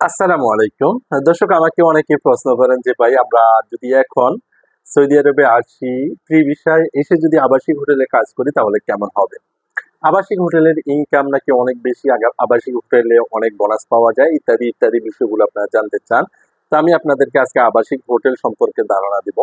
আসসালামু আলাইকুম। দর্শক, আমাকে অনেকে প্রশ্ন করেন যে, ভাই, আমরা যদি এখন সৌদি আরবে আসি বিষয় এসে যদি আবাসিক হোটেলে কাজ করি, তাহলে কেমন হবে? আবাসিক হোটেলের ইনকাম নাকি অনেক বেশি আবাসিক হোটেলে অনেক বোনাস পাওয়া যায়, ইত্যাদি ইত্যাদি বিষয়গুলো আপনারা জানতে চান। তো আমি আপনাদেরকে আজকে আবাসিক হোটেল সম্পর্কে ধারণা দিব।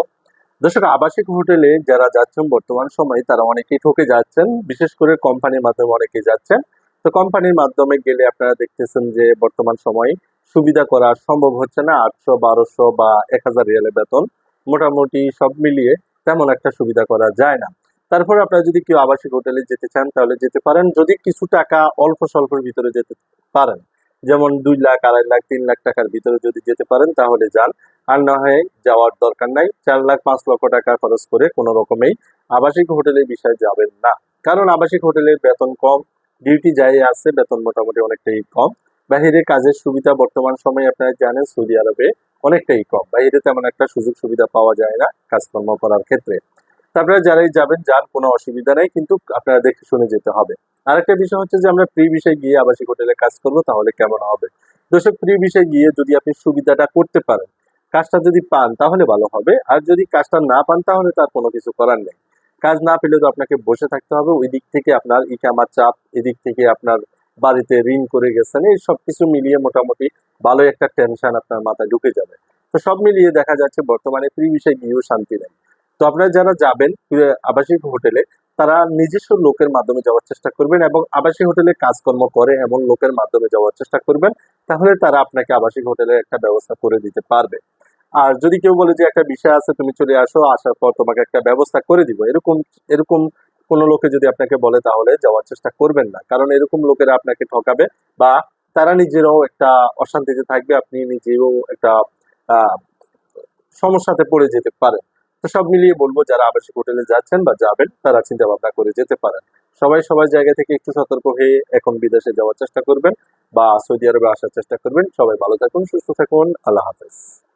দর্শক, আবাসিক হোটেলে যারা যাচ্ছেন, বর্তমান সময়ে তারা অনেকেই ঠকে যাচ্ছেন, বিশেষ করে কোম্পানির মাধ্যমে অনেকেই যাচ্ছেন। তো কোম্পানির মাধ্যমে গেলে আপনারা দেখতেছেন যে বর্তমান সময়ে সুবিধা করা সম্ভব হচ্ছে না, আটশো, বারোশো বা এক হাজার রিয়ালের বেতন। মোটামুটি সব মিলিয়ে তেমন একটা সুবিধা করা যায় না। তারপর আপনারা যদি কেউ আবাসিক হোটেলে যেতে চান, তাহলে যেতে পারেন। যদি কিছু টাকা অল্প স্বল্পের ভিতরে যেতে পারেন, যেমন দুই লাখ, আড়াই লাখ, তিন লাখ টাকার ভিতরে যদি যেতে পারেন, তাহলে যান। আর না হয় যাওয়ার দরকার নাই, চার লাখ, পাঁচ লক্ষ টাকা খরচ করে কোনো রকমেই আবাসিক হোটেলের বিষয়ে যাবেন না। কারণ আবাসিক হোটেলের বেতন কম ডিউটি যাই আছে, বেতন মোটামুটি অনেকটাই কম। বাহিরে কাজের সুবিধা বর্তমান সময়ে আপনারা জানেন, সৌদি আরবে অনেকটাই কম। বাহিরে তেমন একটা সুযোগ সুবিধা পাওয়া যায় না কাজকর্ম করার ক্ষেত্রে। তারপরে যারাই যাবেন যান কোনো অসুবিধা নেই, কিন্তু আপনারা দেখে শুনে যেতে হবে। আরেকটা বিষয় হচ্ছে যে, আমরা প্রি বিষয়ে গিয়ে আবাসিক হোটেলে কাজ করব, তাহলে কেমন হবে? দর্শক ফ্রি বিষয়ে গিয়ে যদি আপনি সুবিধাটা করতে পারেন, কাজটা যদি পান, তাহলে ভালো হবে। আর যদি কাজটা না পান, তাহলে তার কোনো কিছু করার নেই। কাজ না পেলে তো আপনাকে বসে থাকতে হবে। ওই দিক থেকে আপনার ইকামার চাপ, এদিক থেকে আপনার বাড়িতে ঋণ করে গেছেন, এই সব কিছু মিলিয়ে মোটামুটি ভালো একটা টেনশন আপনার মাথায় ঢুকে যাবে। তো সব মিলিয়ে দেখা যাচ্ছে বর্তমানে ফ্রি বিষয়ে গিয়েও শান্তি নেই। তো আপনারা যারা যাবেন আবাসিক হোটেলে, তারা নিজস্ব লোকের মাধ্যমে যাওয়ার চেষ্টা করবেন এবং আবাসিক হোটেলে কাজকর্ম করে এমন লোকের মাধ্যমে যাওয়ার চেষ্টা করবেন, তাহলে তারা আপনাকে আবাসিক হোটেলে একটা ব্যবস্থা করে দিতে পারবে। আর যদি কেউ বলে যে একটা বিষয় আছে, তুমি চলে আসো, আসার পর তোমাকে একটা ব্যবস্থা করে দিব। এরকম এরকম কোনো লোকে যদি আপনাকে বলে, তাহলে যাওয়ার চেষ্টা করবেন না। কারণ এরকম লোকেরা আপনাকে ঠকাবে বা তারা নিজেরাও একটা অশান্তিতে থাকবে, আপনি নিজেও একটা সমস্যাতে পড়ে যেতে পারেন। তো সব মিলিয়ে বলব, যারা আবাসিক হোটেলে যাচ্ছেন বা যাবেন, তারা চিন্তা ভাবনা করে যেতে পারেন। সবাই সবার জায়গা থেকে একটু সতর্ক হয়ে এখন বিদেশে যাওয়ার চেষ্টা করবেন বা সৌদি আরবে আসার চেষ্টা করবেন। সবাই ভালো থাকুন, সুস্থ থাকুন, আল্লাহ হাফেজ।